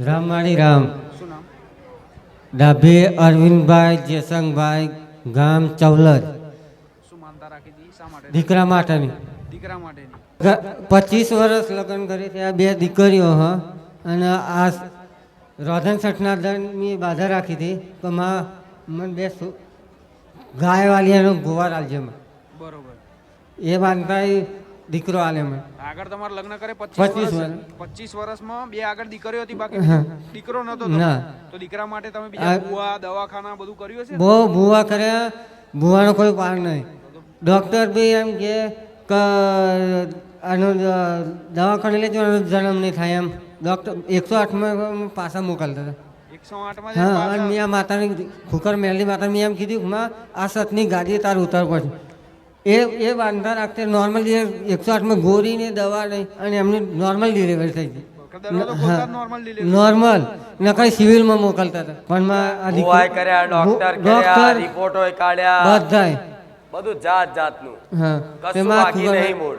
રામ માણી રામ. ડાભી અરવિંદભાઈ જેસંગભાઈ ગામ માનતા માટે દીકરા માટેની. દીકરા માટેની પચીસ વર્ષ લગ્ન કરી ત્યાં બે દીકરીઓ હ. અને આ રોધન સઠના દળની બાધા રાખી હતી તો માં મને બે સુ- ગાય વાલી એનો ગોવાર આલજે બરોબર. એ બાંધતા દીકરો આલે મને. આગળ તમારે લગ્ન કરે 25 પચીસ વર્ષ. પચીસ વર્ષમાં બે આગળ દીકરીઓ હતી બાકી દીકરો નતો. તો. દીકરા માટે તમે બીજા આ- દવાખાના બધું કર્યું છે બહુ ભૂવા કર્યા ભૂવાનો કોઈ પાર નહીં. ડોક્ટર બી એમ કે આનો દવાખાને લેજો આનો જન્મ નહીં થાય એમ. ડોક્ટર એકસો આઠમાં પાછા મોકલતા હતા. હા અને પાછા- મેં માતાની ખુકર મેલની માતા મેં એમ કીધું માં આ સતની ગાડી તાર ઉતાર પડશે એ એ બાંધતા રાખતે નોર્મલ એકસો આઠમાં ગોળીને દવા નહીં અને એમની નોર્મલ ડિલિવરી થઈ ગઈ. નોર્મલ નકર સિવિલમાં મોકલતા હતા. પણ માં આ દીકરી- ભુવાય કર્યા ડોક્ટર રિપોર્ટો કાઢ્યા. બધાય. બધું જાત જાતનું. હા કશું બાકી નહીં મૂળ.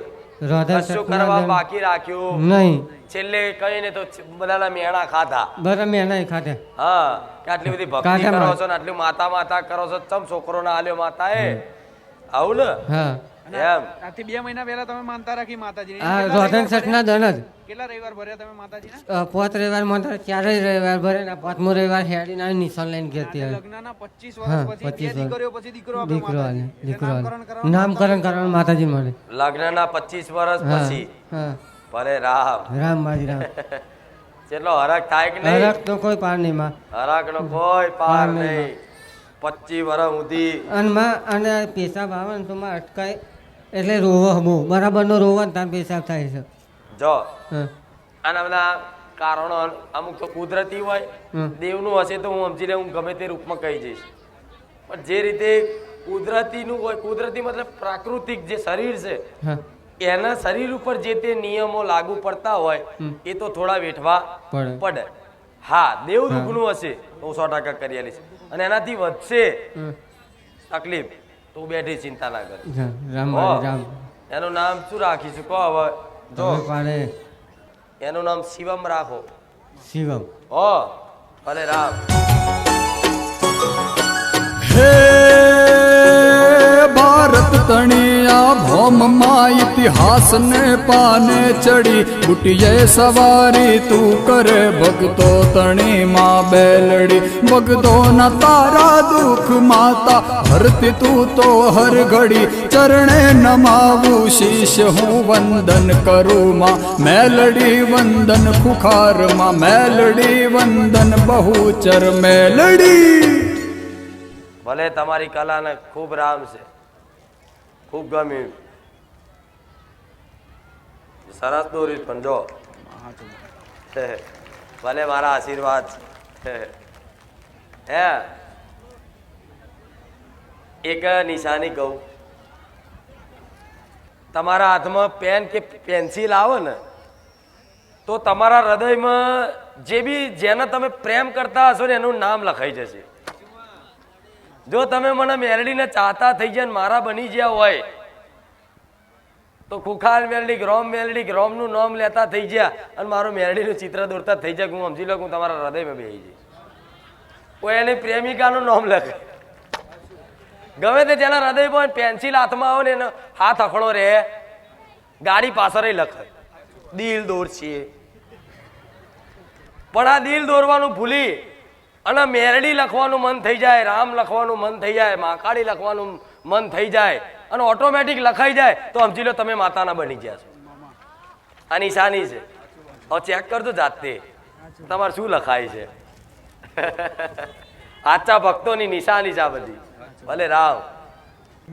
કશું કરવા બાકી રાખ્યું. નહીં. છેલ્લે કહીને તો બધાના મેણા ખાધા. બરાબર મેણા ખાધા. હા કે આટલી બધી ભક્તિ કરો છો ને આટલી માતા માતા કરો છો ચમ છોકરો ના આલ્યો માતા એ આવું ને? હા. એમ. આજથી બે મહિના પહેલા તમે માનતા રાખી માતાજી હા કેટલા રોધન રવિવાર સટના દન જ. ભર્યા? કેટલા રવિવાર ભર્યા તમે માતાજીના? પોત રવિવાર માનતા તો ચારેય રવિવાર ભરે ને પાંચમો રવિવાર હેડી ના નિશાન લઈને ઘેરતી હોય લગ્નના 25 વર્ષ પછી બે દીકરીઓ પછી દીકરો આપ્યો દીકરો આલે દીકરો આલે નામકરણ કરવાનું માતાજી. મળે. લગ્નના પચીસ વર્ષ પછી. હા. ભલે રામ. રામ માજી રામ. જેટલો હરક થાય કે નહીં? હરક તો કોઈ પાર નહીં માં. હરક નો કોઈ પાર નહીં. પચીસ વર્ષ સુધી. અને માં અને પેશાબ આવે ને તો માં અટકાય. એટલે રોવો બહુ. બરાબરનો રોવો ને તાર પેશાબ થાય છે. જો. આના બધા કારણો અમુક તો કુદરતી હોય. દેવનું હશે તો હું સમજીને હું ગમે તે રૂપમાં કહી જઈશ. પણ જે રીતે કુદરતીનું હોય કુદરતી મતલબ પ્રાકૃતિક જે શરીર છે એના શરીર ઉપર જે તે નિયમો લાગુ પડતા હોય એ તો થોડા વેઠવા પડે. હા દેવ દુઃખનું હશે તો હું સો ટકા કરી આલીશ અને એનાથી વધશે તકલીફ. તો બેઠી ચિંતા ના કરે. એનું નામ શું રાખીશું? કહો હવે. જો. એનું નામ શિવમ રાખો. શિવમ. ઓ ભલે રામ. હે ભારત તણિયા ભોમમાં ઇતિહાસ ને પાને ચડી. બુટિયે સવારી તું કરે ભક્તો તણીમાં બેલડી. ભગતો ના તારા દુઃખ માતા હરતી તું તો હર ઘડી. ચરણે નમાવું શીશ હું વંદન કરું માં. મેલડી વંદન ખુખારમાં મેલડી વંદન બહુચર મેલડી. ભલે તમારી કલાને ખૂબ રામ છે. ખૂબ ગમ્યું સરસ દોરી પણ જો. ભલે મારા આશીર્વાદ. હે એક નિશાની કહું તમારા હાથમાં પેન કે પેન્સિલ આવે ને, તો તમારા હૃદયમાં જે બી જેને તમે પ્રેમ કરતા હશો ને એનું નામ લખાઈ જશે. જો તમે મને મેરડીને ચાહતા થઈ જાય મારા બની ગયા હોય, તો ખુખાર મેરડી ગ્રોમ મેરડી ગ્રોમનું નામ લેતા થઈ ગયા અને મારું મેરડીનું ચિત્ર દોરતા થઈ જાય, હું સમજી લઉં હું તમારા હૃદયમાં બેસી જઈશ. કોઈ એની પ્રેમિકાનું નામ લખે. ગમે તે જેના હૃદય પણ પેન્સિલ હાથમાં આવે ને એનો હાથ અખડો રહે, ગાડી પાછળ લખે. દિલ દોર છીએ પણ આ દિલ દોરવાનું ભૂલી અને મેરડી લખવાનું મન થઈ જાય રામ લખવાનું મન થઈ જાય માકાળી લખવાનું મન થઈ જાય અને ઓટોમેટિક લખાઈ જાય તો સમજી લો તમે માતાના બની ગયા છો. આ નિશાની છે. હવે ચેક કરજો જાતે. તમારે શું લખાય છે? આચા ભક્તોની નિશાની છે આ બધી. ભલે રામ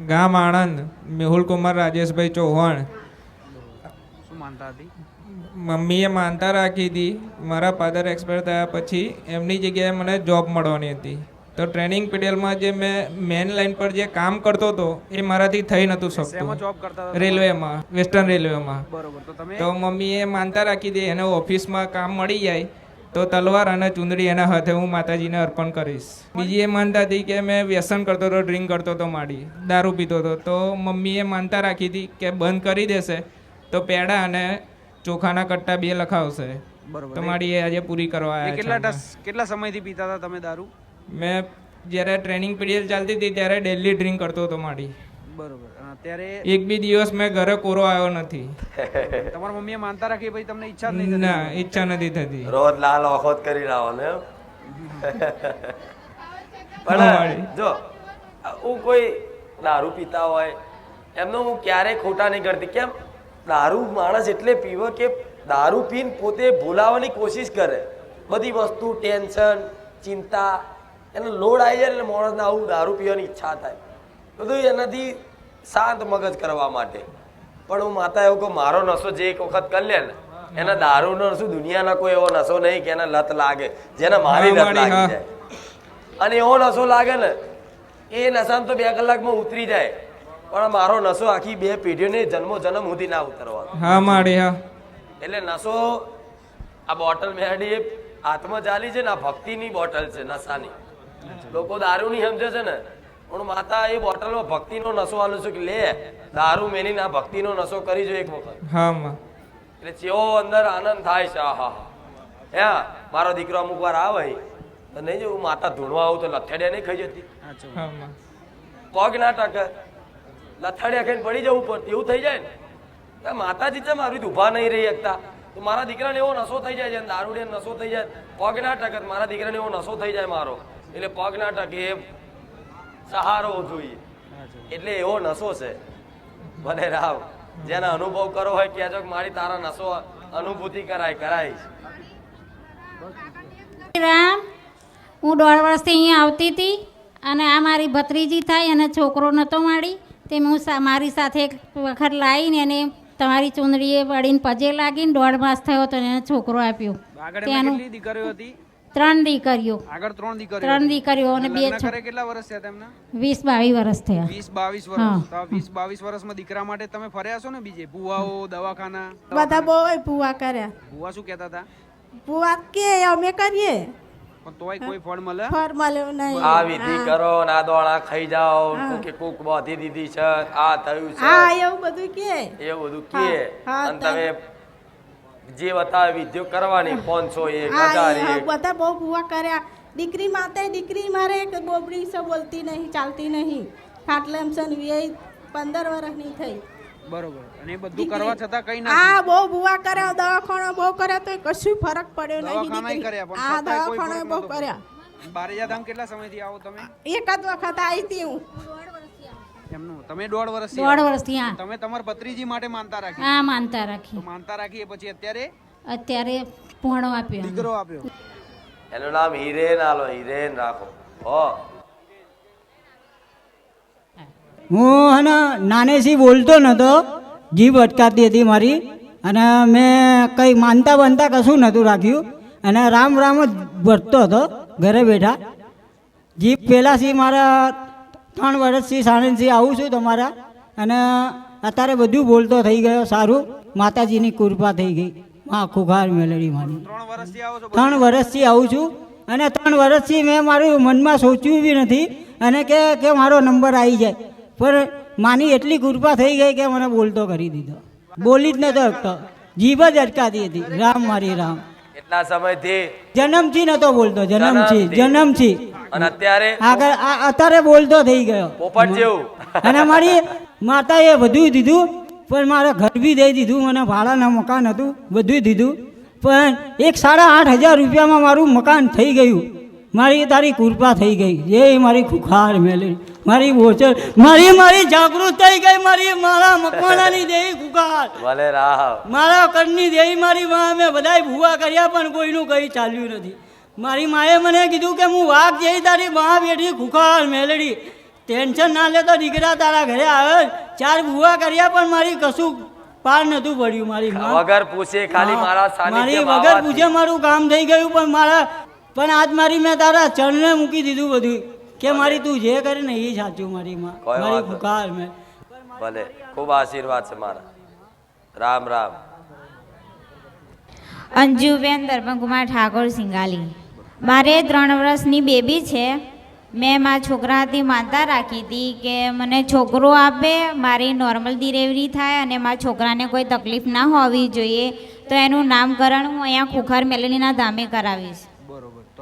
ગામ આણંદ મેહુલ કુમાર રાજેશભાઈ ચૌહાણ. શું માનતા હતી? મમ્મીએ માનતા રાખી હતી. મારા ફાધર એક્સપાયર થયા પછી એમની જગ્યાએ મને જોબ મળવાની હતી. તો ટ્રેનિંગ પીરિયડમાં જે મેં મેન લાઈન પર જે કામ કરતો હતો એ મારાથી થઈ નહોતું શકતું. રેલવેમાં વેસ્ટર્ન રેલવેમાં. બરોબર તો તો મમ્મીએ માનતા રાખી હતી એને ઓફિસમાં કામ મળી જાય તો તલવાર અને ચુંદડી એના હાથે હું માતાજીને અર્પણ કરીશ. બીજી એ માનતા હતી કે મેં વ્યસન કરતો હતો ડ્રિંક કરતો હતો માડી દારૂ પીતો હતો. તો મમ્મીએ માનતા રાખી હતી કે બંધ કરી દેશે તો પેડા અને ચોખાના કટ્ટા બે લખાવશે. બરોબર. તમારી એ આજે પૂરી કરવા આવ્યા કેટલા કેટલા સમયથી પીતા હતા તમે દારૂ? મેં જ્યારે ટ્રેનિંગ પીરિયડ ચાલતી હતી ત્યારે ડેલી ડ્રિંક કરતો હતો મારી. બરોબર. અને અત્યારે એક બી દિવસ મેં ઘરે કોરો આવ્યો નથી. તમારા મમ્મીએ માનતા રાખી ભાઈ તમને ઈચ્છા જ નહીં થતી? ના ઈચ્છા નથી થતી. રોજ લાલ ઓખોત કરી લાવો ને એમ? પણ વળી. જો હું કોઈ દારૂ પીતા હોય એમનો હું ક્યારેય ખોટા નહીં કરતી. કેમ? દારૂ માણસ એટલે પીવે કે દારૂ પીને પોતે ભૂલાવાની કોશિશ કરે. બધી વસ્તુ ટેન્શન ચિંતા એનો લોડ આવી જાય ને એટલે માણસને આવું દારૂ પીવાની ઈચ્છા થાય. બધું એનાથી શાંત મગજ કરવા માટે. પણ હું માતા એવું કહું મારો નશો જે એક વખત કરી લે ને એના દારૂનો શું દુનિયાના કોઈ એવો નશો નહીં કે એને લત લાગે જેને મારી લત લાગી જાય. અને એવો નશો લાગે ને એ નશામાં તો બે કલાકમાં ઉતરી જાય. પણ મારો નશો આખી બે પેઢીઓને જન્મો જન્મ સુધી ના ઉતરવાનો. હા મારી હા. એટલે નશો આ બોટલ એ હાથમાં ચાલી છે ને આ ભક્તિની બોટલ છે નશાની. લોકો દારૂની સમજે છે ને. પણ માતા એ બોટલમાં ભક્તિનો નશો આલો છે કે લે દારૂ મેલીને આ ભક્તિનો નશો કરી જો એક વખત. હા માં. એટલે જેવો અંદર આનંદ થાય છે આહા. હા મારો દીકરો અમુક વાર આવે તો નહીં જો માતા ધૂણવા આવું તો લથેડે નહીં ખાઈ જતી. પગ ના ટકે લથડિયા ખાઈને પડી જવું પણ એવું થઈ જાય ને? માતાજી છે મારી ઊભા નહીં રહી શકતા? તો મારા દીકરાને એવો નશો થઈ જાય છે દારૂડે નશો થઈ જાય પગ ના ટકે મારા દીકરાને એવો નશો થઈ જાય મારો. એટલે પગ ના ટકે સહારો જોઈએ. એટલે એવો નશો છે. ભલે રાવ, જેને અનુભવ કરો હોય કહેજો કે મારી તારા નશો અનુભૂતિ કરાય કરાય રામ, હું દોઢ વર્ષથી અહીંયા આવતી હતી અને આ મારી ભત્રીજી થાય અને છોકરો નહોતો માડી તે હું મારી સાથે એક વખત લાવીને એને તમારી ચૂંદડીએ વળીને પજે લાગીને દોઢ માસ થયો તો એને છોકરો આપ્યો. ત્યાંનું દીકરીઓ હતી? ત્રણ દીકરીઓ. આગળ ત્રણ દીકરીઓ ત્રણ દીકરીઓ અને બે કેટલા વર્ષ થયા તેમના? વીસ બાવીસ વર્ષ થયા. વીસ બાવીસ વર્ષ. તો વીસ બાવીસ વર્ષમાં દીકરા માટે તમે ફર્યા છો ને બીજે? ભુવાઓ દવાખાના? બધા બહુ ભૂવા કર્યા. ભુવા શું કહેતા હતા? ભુવા કે અમે કરીએ? પણ તોય કોઈ ફળ મળે? ફળ નહીં. આ વિધિ કરો ના દોણા ખાઈ જાઓ. કે કૂક બાંધી દીધી છે. આ થયું છે. હા એવું બધું કે. એવું બધું કે. અને તમે જે બતાવે વિધિઓ કરવાની પાંચસો એક હા હજાર એ એક. બધા બહુ ભૂવા કર્યા. દીકરી માતે દીકરી મારે એક બોબડી છે બોલતી નહીં ચાલતી નહીં. ફાટલે એમ છે ને વીએ પંદર વર્ષની થઈ. બરોબર. અને એ બધું કરવા છતાં કઈ ના હા બહુ ભૂવા કર્યા દવાખાના બહુ કર્યા તો કશું ફરક પડ્યો નહીં દવાખાનાય કર્યા પણ હા છતાંય કોઈ દવાખાના ફરક બહુ કર્યા. બારેજા કેટલા સમયથી આવો તમે? એક વખત આવી હતી હું. એમનું તમે દોઢ વર્ષથી દોઢ વર્ષથી હા તમે તમારા ભત્રીજી માટે માનતા રાખી. હા માનતા રાખી. માનતા રાખી પછી અત્યારે? અત્યારે પૂર્ણ આપ્યો. દીકરો આપ્યો. એનું નામ હિરેન આલો હિરેન રાખો. હો. હું હે ને નાનેથી બોલતો નહોતો જીભ અટકાતી હતી મારી અને મેં કંઈ માનતા બનતા કશું નહોતું રાખ્યું અને રામ રામ જ ભરતો હતો ઘરે બેઠા. જીભ પહેલાંથી મારા ત્રણ વર્ષથી સાણંદથી આવું છું તમારા અને અત્યારે બધું બોલતો થઈ ગયો સારું. માતાજીની કૃપા થઈ ગઈ. હા ખુખાર મેલડી મારી ત્રણ વર્ષથી આવું છું અને ત્રણ વર્ષથી મેં મારું મનમાં સોચ્યું બી નથી અને કે કે મારો નંબર આવી જાય. પણ માની એટલી કૃપા થઈ ગઈ કે મને બોલતો કરી દીધો. બોલી જ નતો શકતો. જીભ જ અટકાતી હતી. રામ મારી રામ. એટલા સમયથી જન્મથી નતો બોલતો. જન્મથી જન્મથી. અને અત્યારે? આગળ આ- અત્યારે બોલતો થઈ ગયો. પોપટ જેવું. અને મારી માતાએ બધું દીધું પણ મારે ઘર બી દઈ દીધું. મને ભાડાના મકાન હતું બધું દીધું. પણ એક સાડા આઠ હજાર રૂપિયામાં મારું મકાન થઈ ગયું. મારી તારી કૃપા થઈ ગઈ. એ મારી ખુખાર મેલી. મારી બોચર મારી મારી જાગૃત થઈ ગઈ મારી મારા મકવાણાની દેવી ખુખાર ભલે રાહ મારા કરની દેવી મારી માં મેં બધાય ભૂવા કર્યા પણ કોઈનું કંઈ ચાલ્યું નથી. મારી માએ મને કીધું કે હું વાઘ જઈ તારી મા બેઠી ખુખાર મેલડી. ટેન્શન ના લેતો દીકરા તારા ઘરે આવે. ચાર ભૂવા કર્યા પણ મારી કશું પાર નતું પડ્યું મારી વગર પૂછે ખાલી મારા મારી વગર પૂછે મારું કામ થઈ ગયું પણ મારા પણ આજ મારી મેં તારા ચરણે મૂકી દીધું બધું. કે મારી તું જે કરે ને એ સાચું મારી માં. મારી પુકાર ખુખાર મેં. ભલે. ખૂબ આશીર્વાદ છે મારા. રામ રામ. અંજુબેન દર્પણકુમાર ઠાકોર સિંગાલી. મારે ત્રણ વર્ષની બેબી છે. મેં મારા છોકરાથી માનતા રાખી હતી કે મને છોકરો આપે મારી નોર્મલ ડિલિવરી થાય અને મારા છોકરાને કોઈ તકલીફ ના હોવી જોઈએ તો એનું નામકરણ હું અહીંયા ખુખર મેલડીના ધામે કરાવીશ.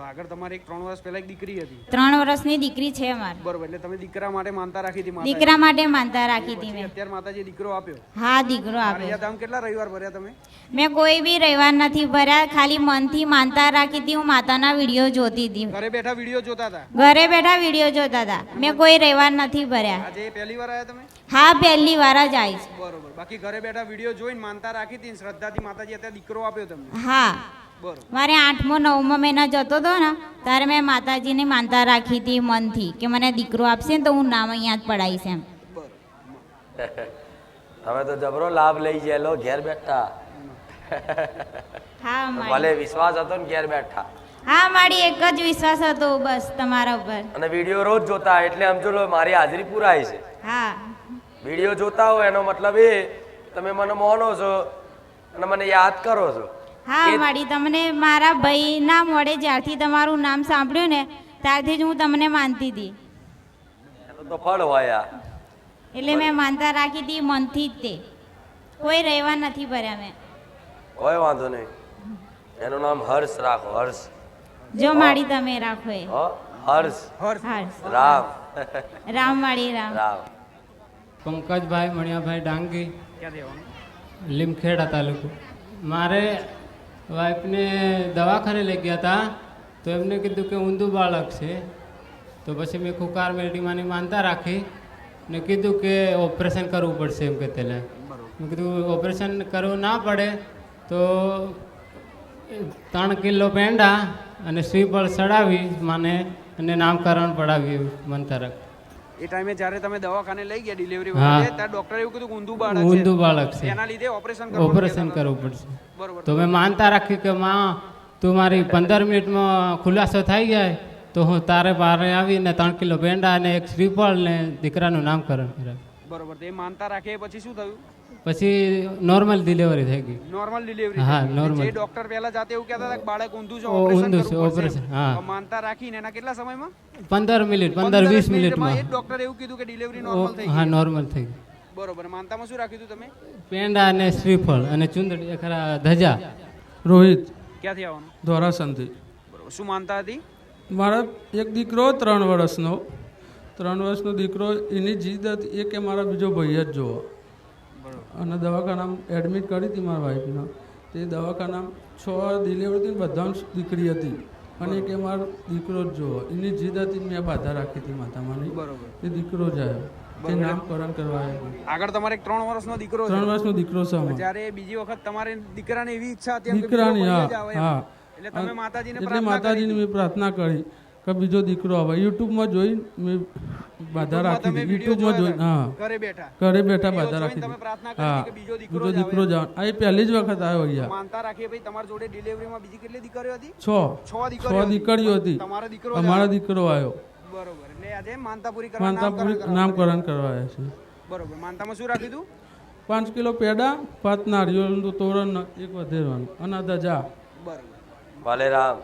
આગળ તમારે એક ત્રણ વર્ષ પહેલા એક દીકરી હતી. ત્રણ વર્ષની દીકરી છે અમારી. બરોબર એટલે તમે દીકરા માટે માનતા રાખી હતી. દીકરા માટે માનતા રાખી હતી મેં. અત્યારે માતાજી દીકરો આપ્યો? હા દીકરો આપ્યો. મારિયાધામ કેટલા રવિવાર ભર્યા તમે? મેં કોઈ બી રવિવાર નથી ભર્યા ખાલી મનથી માનતા રાખી હતી હું માતાના વીડિયો જોતી હતી. ઘરે બેઠા વીડિયો જોતા હતા? ઘરે બેઠા વીડિયો જોતા હતા. મેં કોઈ રવિવાર નથી ભર્યા. આજે પહેલી વાર આવ્યા તમે? હા પહેલી વાર જ આવીશ બરોબર બાકી ઘરે બેઠા વીડિયો જોઈને માનતા રાખી હતી શ્રદ્ધાથી માતાજી અત્યારે દીકરો આપ્યો તમને? હા. મારે આઠમો નવમો મહિના જતો હતો ને ત્યારે મેં માતાજીને માનતા રાખી હતી મનથી કે મને દીકરો આપશે ને તો હું નામ અહીંયા જ પડાવીશ એમ. તમે તો જબરો લાભ લઈ ગયેલો ઘેર બેઠા. હા ભલે વિશ્વાસ હતો ને ઘેર બેઠા. હા મારી એક જ વિશ્વાસ હતો બસ તમારા ઉપર. અને વીડિયો રોજ જોતા એટલે સમજો લો મારી હાજરી પુરાય છે. હા. વીડિયો જોતા હોય એનો મતલબ એ તમે મને મોનો છો અને મને યાદ કરો છો. હા માડી તમને મારા ભાઈ ના મોડે જ્યારથી તમારું નામ સાંભળ્યું ને ત્યારથી જ હું તમને માનતી હતી. તો ફળ હોય એટલે મેં માનતા રાખી હતી મનથી જ તે. કોઈ રહેવા નથી ભર્યા મેં. કોઈ વાંધો નહીં. એનું નામ હર્ષ રાખો હર્ષ. જો માડી તમે રાખો એ. હર્ષ. હર્ષ. રામ. રામ માડી રામ. રામ. પંકજભાઈ મણિયાભાઈ ડાંગી લીમખેડા તાલુકો. મારે વાઈફને દવાખાને લઈ ગયા હતા તો એમને કીધું કે ઊંધું બાળક છે. તો પછી મેં ખુકાર મેરડીમાંની માનતા રાખી ને કીધું કે ઓપરેશન કરવું પડશે એમ કે તેને મેં કીધું, ઓપરેશન કરવું ના પડે તો ત્રણ કિલો પેંડા અને શ્રીફળ ચડાવી મને અને નામકરણ પડાવ્યું. માનતા રાખ. એ ટાઈમે જ્યારે તમે દવાખાને લઈ ગયા ડિલિવરી. વખતે ત્યારે ડોક્ટરે એવું કીધું ઊંધું બાળક છે. ઊંધું બાળક છે. એના લીધે ઓપરેશન કરવું ઓપરેશન કરવું પડશે. બરોબર. તો મેં માનતા રાખી કે માં તું મારી પંદર મિનિટમાં ખુલાસો થઈ જાય તો હું તારે બારે આવીને ત્રણ કિલો પેંડા અને એક શ્રીફળ ને દીકરાનું નામકરણ કરાવ્યું બરોબર. તો એ માનતા રાખે પછી શું થયું? પછી નોર્મલ ડિલિવરી થઈ ગઈ. નોર્મલ ડિલિવરી હા, નોર્મલ જે ડોક્ટર પહેલા જાતે એવું કહેતા હતા કે બાળક ઊંધું છે ઓપરેશન છે, કરવું પડશે હા. માનતા રાખીને એના કેટલા સમયમાં? પંદર મિનિટ પંદર વીસ જ મિનિટમાં મિનિટમાં. એ ડોક્ટર એવું કીધું કે ડિલિવરી નોર્મલ થઈ હા નોર્મલ થઈ ગઈ. બરોબર. માનતામાં શું રાખ્યું હતું તમે? પેંડા અને શ્રીફળ અને ચુંદડી ખરા ધજા. રોહિત. ક્યાંથી આવવાનું? ધોરાસનથી. બરોબર. શું માનતા હતી? મારા એક દીકરો ત્રણ વર્ષનો. ત્રણ વર્ષનો દીકરો એની જીદ હતી એ કે મારા બીજો ભાઈ જ જોવો. અને દવાખાનામાં એડમિટ કરી હતી મારા વાઈફના તે દવાખાનામાં છ ડિલિવરી હતી બધામાં દીકરી હતી. અને કે મારો દીકરો જ જોવો. એની જીદ હતી મેં બાધા રાખી હતી માતામાની. બરોબર. તે દીકરો જ આવ્યો. આગળ તમારે ત્રણ વર્ષનો દીકરો ત્રણ વર્ષનો દીકરો છે. જ્યારે બીજી વખત તમારે દીકરાને એવી ઈચ્છા હતી દીકરાની. હા એટલે તમે માતાજીને એટલે માતાજીને મેં પ્રાર્થના કરી કે બીજો દીકરો આવે. યુટ્યુબમાં જોઈ મેં બાધા રાખી જોઈ હા. ઘરે બેઠા. ઘરે બેઠા બાધા રાખી તમે પ્રાર્થના કરી હા. કે બીજો દીકરો બીજો દીકરો આવે. આ પહેલી જ વખત આવ્યો અહીંયા. માનતા રાખીએ ભાઈ તમારી જોડે ડિલિવરીમાં બીજી કેટલી દીકરીઓ હતી? છ. છ દીકરીઓ હતી. તમારો દીકરો અમારો દીકરો આવ્યો. બરોબર. એટલે આજે માનતાપુરી કરવા માનતાપુરી નામકરણ કરવા આવ્યા છે. બરોબર. માનતામાં શું રાખ્યું હતું પાંચ કિલો પેડા પાંચ નારિયેળનું તોરણ એક વધેરવાનું. અને ધજા બરોબર. ભલે રામ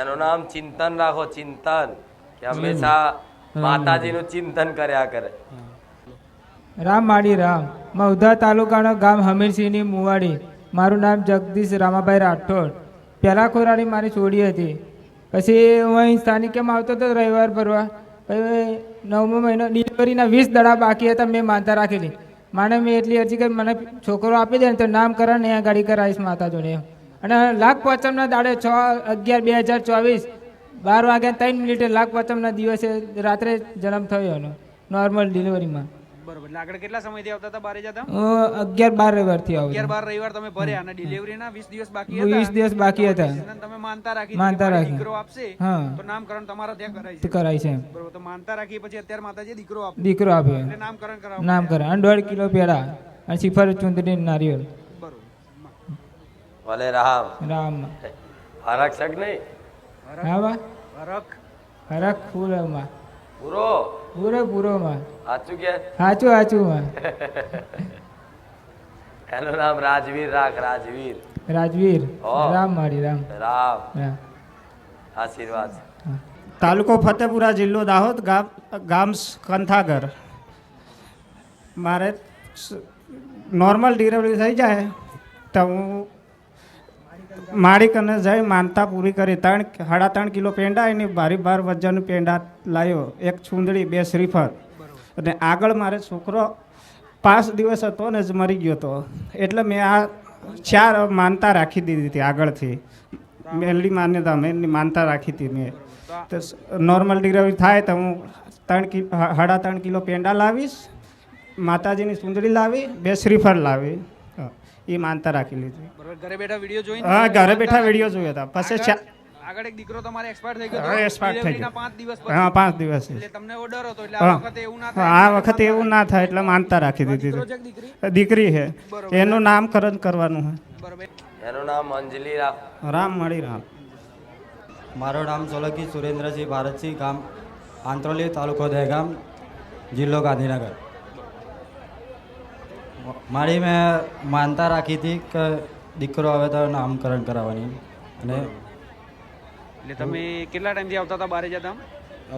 એનું નામ ચિંતન રાખો ચિંતન. કે હંમેશા માતાજીનું ચિંતન કર્યા કરે. રામ માડી રામ. મહુધા તાલુકાનો ગામ હમીરસિંહની મુવાડી. મારું નામ જગદીશ રામાભાઈ રાઠોડ. પહેલાં ખોરાડી મારી છોડી હતી. પછી હું અહીં સ્થાનિકમાં આવતો હતો રવિવાર ભરવા. પછી નવમો મહિનો ડિલિવરીના વીસ દડા બાકી હતા મેં માનતા રાખેલી. માને મેં એટલી અરજી કરી મને છોકરો આપી દે ને તો નામકરણ અહીંયા ગાડી કરાવીશ માતા જોડે અને લાખ પચમના દાડે છ અગિયાર બે હજાર ચોવીસ બાર વાગ્યા ત્રણ મિનિટે લાખ પાંચમના દિવસે રાત્રે જન્મ થયો એનો નોર્મલ ડિલિવરીમાં બરોબર એટલે આગળ કેટલા સમયથી આવતા હતા બારે જતા? અગિયાર બાર રવિવારથી અગિયાર બાર રવિવાર તમે ભર્યા અને ડિલિવરીના વીસ દિવસ બાકી હતા. વીસ દિવસ બાકી હતા. તમે માનતા રાખી માનતા રાખી. દીકરો આપશે તો નામકરણ તમારા ત્યાં કરાય છે. કરાય છે. બરોબર તો માનતા રાખી પછી અત્યારે માતાજી દીકરો આપ્યો દીકરો આપ્યો એટલે નામકરણ કરાવવું નામ કરે અને દોઢ કિલો પેડા અને સિફર ચુંદડી નારિયેળ. બરોબર. ભલે રામ. રામ. આરક્ષક નહીં? હા બા. હરખ. હરક ફૂલમાં પૂરો? પૂરે પૂરોમાં. સાચું કે? સાચું સાચું માં એનું નામ રાજવીર રાખ રાજવીર. રાજવીર. રામ મારી રામ. રામ. રામ આશીર્વાદ. તાલુકો ફતેપુરા જિલ્લો દાહોદ ગામ ગામ કંથાગર. મારે નોર્મલ ડિલિવરી થઈ જાય તો હું માળી કને જઈ માનતા પૂરી કરી. ત્રણ સાડા ત્રણ કિલો પેંડા એની ભારે બાર વજનનું પેંડા લાવ્યો એક છુંદડી બે શ્રીફળ. અને આગળ મારે છોકરો પાંચ દિવસ હતો ને જ મરી ગયો હતો. એટલે મેં આ ચાર માનતા રાખી દીધી હતી આગળથી. મેનલી માન્યતા મેં એની માનતા રાખી હતી મેં. તો નોર્મલ ડિલિવરી થાય તો હું ત્રણ કિલો સાડા ત્રણ કિલો પેંડા લાવીશ માતાજીની સુંદરી લાવી બે શ્રીફળ લાવી. એ માનતા રાખી લીધી. ઘરે બેઠા વીડિયો જોઈને હા ઘરે બેઠા વીડિયો જોયો હતા. પછી આગળ- એક દીકરો તમારે એક્સપાયર થઈ ગયો હા એક્સપાયર થઈ ગયો. પાંચ દિવસ હા પાંચ દિવસ એટલે તમને એવો ડર હતો એટલે આ વખતે એવું ના થાય આ વખતે એવું ના થાય એટલે માનતા રાખી દીધી દીકરો? છે. એનું નામકરણ કરવાનું છે. એનું નામ અંજલિ રામ. રામ મળી રામ મારું નામ સોલંકી સુરેન્દ્રસિંહ ભારતસિંહ ગામ આંત્રોલી તાલુકો દહેગામ જિલ્લો ગાંધીનગર. મારી મેં માનતા રાખી હતી કે દીકરો આવે તો નામકરણ કરાવવાની. અને એટલે તમે કેટલા ટાઈમથી આવતા હતા બારે જતા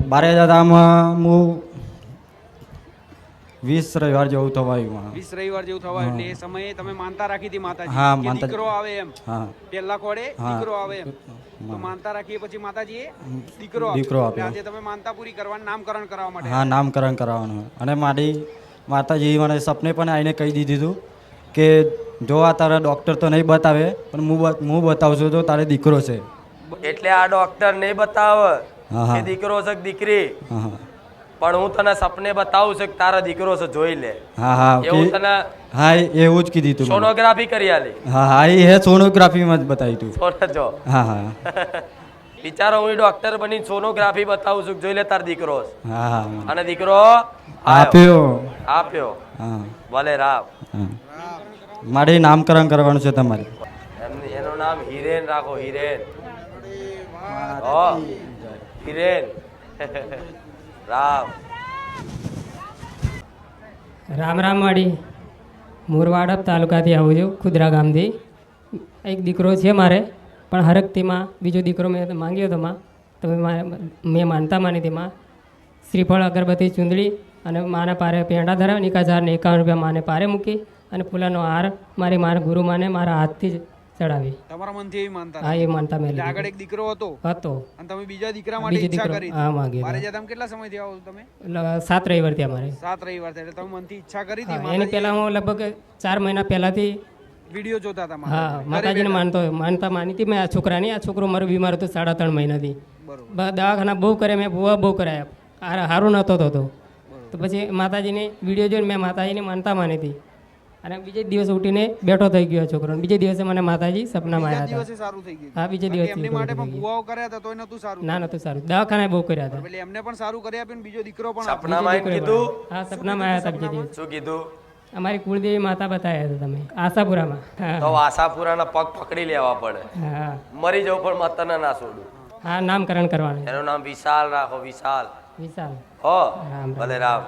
બારે દાદામાં હું વીસ રવિવાર જેવું થવાયું વીસ રવિવાર જેવું થવા એટલે એ સમયે તમે માનતા રાખી હતી માતાજી હા, માનતા દીકરો આવે એમ. હા. પહેલા કોડે દીકરો આવે એમ. તો માનતા રાખીએ પછી માતાજીએ દીકરો દીકરો આપ્યો. આપ્યો. આજે તમે માનતા પૂરી કરવાનું નામકરણ કરાવવા માટે હા નામકરણ કરાવવાનું. અને મારી માતાજી મને સપને પણ આવીને કહી દીધું કે જો આ તારા ડૉક્ટર તો નહીં બતાવે પણ હું હું બતાવું છું તો તારે દીકરો છે. એટલે આ ડોક્ટર નહીં બતાવે. કે દીકરો છે દીકરી? પણ હું તને સપને બતાવું છું કે તારા દીકરો છે જોઈ લે. હા હા. એવું તને હા એવું જ કીધું સોનોગ્રાફી કરી આલી. હા હા એ હે સોનોગ્રાફીમાં જ બતાવી તું. જો. હા હા. બિચારો હું ડોક્ટર બની સોનોગ્રાફી બતાવું છું જોઈ લે તાર દીકરો હા હા. અને દીકરો આપ્યો. આપ્યો. હા. ભલે રામ. મારે નામકરણ કરવાનું છે તમારે. એનું નામ હિરેન રાખો હિરેન. હિરેન. રામ. રામ રામ વાડી. મોરવાડપ તાલુકાથી આવું છું ખુદરા ગામથી. એક દીકરો છે મારે. પણ હરકતીમાં બીજો દીકરો મેં માંગ્યો હતો માં. તો મેં માનતા માની હતી માં. શ્રીફળ અગરબત્તી ચૂંદડી અને માને પારે પેંડા ધરાવે નિકાચાર ને એકાવન રૂપિયા માને પારે મૂકી અને ફૂલાનો હાર મારી મારા ગુરુ માને મારા હાથથી જ ચડાવી. તમારા મનથી એવી માનતા હા એ માનતા મેં આગળ એક દીકરો હતો હતો. અને તમે બીજા દીકરા માટે ઈચ્છા કરી. હા, માંગ્યો મારે જ્યાં તમે કેટલા સમયથી આવો તમે? સાત રવિવાર ત્યાં મારે સાત રવિવાર એટલે તમે મનથી ઈચ્છા કરી હતી એની પહેલાં હું લગભગ ચાર મહિના પહેલાંથી વીડિયો જોતા હતા હા માતાજીને માનતો માનતા માની હતી. મેં આ છોકરાની આ છોકરો મારો બીમાર હતો સાડા ત્રણ મહિનાથી. બરોબર. દવાખાના બહુ કર્યા મેં બહુ બહુ કરાયા. હાર- નહોતો થતો. તો પછી માતાજીને વીડિયો જોઈને મેં માતાજીને માનતા માની હતી. અને બીજે દિવસ ઉઠીને બેઠો થઈ ગયો છોકરો બીજે દિવસે મને માતાજી સપનામાં બીજા આવ્યા હતા. સારું થઈ ગયું. હા બીજે દિવસ એમની માટે પણ ભૂવાઓ કર્યા હતા તોય નતું સારું. ના નતું સારું. દવાખાને બહુ કર્યા હતા. એટલે એમને પણ સારું કરી આપ્યું બીજો દીકરો પણ સપનામાં કીધું? હા સપનામાં આવ્યા હતા બીજે દિવસ. શું કીધું? અમારી કુળદેવી માતા બતાવ્યા હતા તમે આશાપુરામાં. તો આશાપુરાના પગ પકડી લેવા પડે. હા. મરી જવું પણ મત ના છોડું. હા નામકરણ કરવાનું. એનું નામ વિશાલ રાખો વિશાલ. વિશાલ. હો ભલે રામ.